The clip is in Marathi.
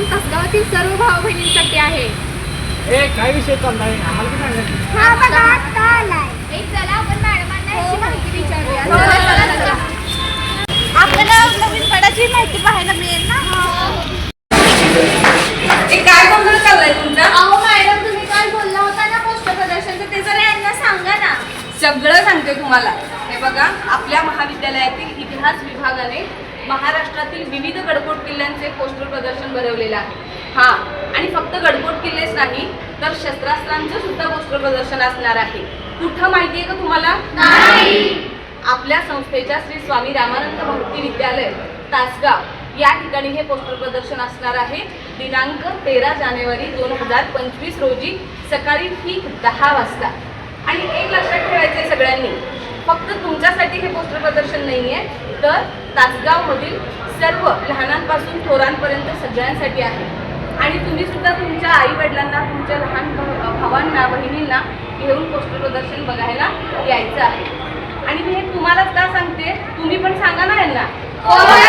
माध्यमातून तासगावातील सर्व भाऊ बहिणींसाठी आहे. ए काय विषय चाललाय. आम्हाला काय सांगायचं हा बघा आता आलाय. एक चला आपण मॅडमांना याची माहिती विचारूया. चला, चला, चला. आपल्याला नवीन पदाची माहिती पाहायला मिळेल ना? ए, काय गोंधळ चाललाय तुमचा? अहो मॅडम तुम्ही काय बोलला होता ना पोस्टर प्रदर्शनचं ते जरा यांना सांगा ना. सगळं सांगते तुम्हाला. हे बघा आपल्या महाविद्यालयातील इतिहास विभागाने महाराष्ट्रातील विविध किल्ल्यांचे पोस्टर प्रदर्शन भरवलेलं आहे. हा आणि फक्त गडकोट किल्लेच नाही तर शस्त्रास्त्रांचं सुद्धा पोस्टर प्रदर्शन असणार आहे. कुठं माहितीये का तुम्हाला? आपल्या संस्थेच्या श्री स्वामी रामानंद भक्ती विद्यालय तासगाव या ठिकाणी हे पोस्टर प्रदर्शन असणार आहे. दिनांक तेरा जानेवारी दोन हजार पंचवीस रोजी सकाळी ठीक दहा वाजता. आणि एक लक्षात ठेवायचं आहे सगळ्यांनी फक्त तुमच्यासाठी हे पोस्टर प्रदर्शन नाही आहे तर तासगावमधील सर्व लहानांपासून थोरांपर्यंत सगळ्यांसाठी आहे. आणि तुम्ही सुद्धा तुमच्या आई वडिलांना तुमच्या लहान भावांना बहिणींना घेऊन पोस्टर प्रदर्शन बघायला यायचं आहे. आणि मी हे तुम्हालाच का सांगते? तुम्ही पण सांगा ना यांना. हो, हो,